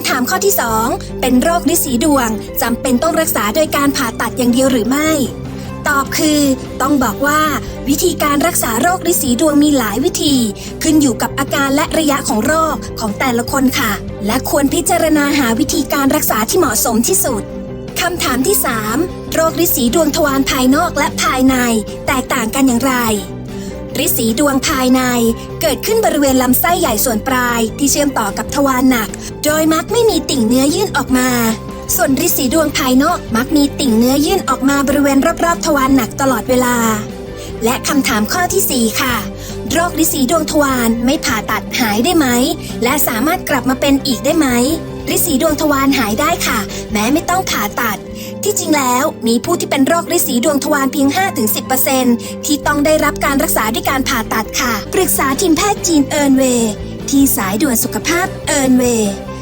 ำถามข้อที่ 2 เป็นโรคฤสีดวงจำเป็นต้องรักษาโดยการผ่าตัดอย่างเดียวหรือไม่ ตอบคือ ต้องบอกว่า วิธีการรักษาโรคฤสีดวงมีหลายวิธี ขึ้นอยู่กับอาการและระยะของโรคของแต่ละคนค่ะ และควรพิจารณาหาวิธีการรักษาที่เหมาะสมที่สุดคำถามที่ 3 โรคฤสีดวงทวารภายนอกและภายใน แตกต่างกันอย่างไร ฤทธิ์สีดวงภายใน เกิดขึ้นบริเวณลำไส้ใหญ่ส่วนปลายที่เชื่อมต่อกับทวารหนัก โดยมักไม่มีติ่งเนื้อยื่นออกมา ส่วนฤทธิ์สีดวงภายนอกมักมีติ่งเนื้อยื่นออกมาบริเวณรอบๆทวารหนักตลอดเวลา และคำถามข้อทีสี่4 ค่ะโรคฤทธิ์สีดวงทวารไม่ผ่าตัดหายได้ไหม และสามารถกลับมาเป็นอีกได้ไหมฤทธิ์สีดวงทวารหายได้ค่ะ แม้ไม่ต้องผ่าตัด ที่จริงแล้วมีผู้ที่เป็นโรคฤาษีดวงทวารเพียง 5-10%ที่ต้องได้รับการรักษาด้วยการผ่าตัดค่ะ ปรึกษาทีมแพทย์จีนเอิร์นเว ที่สายด่วนสุขภาพเอิร์นเวย์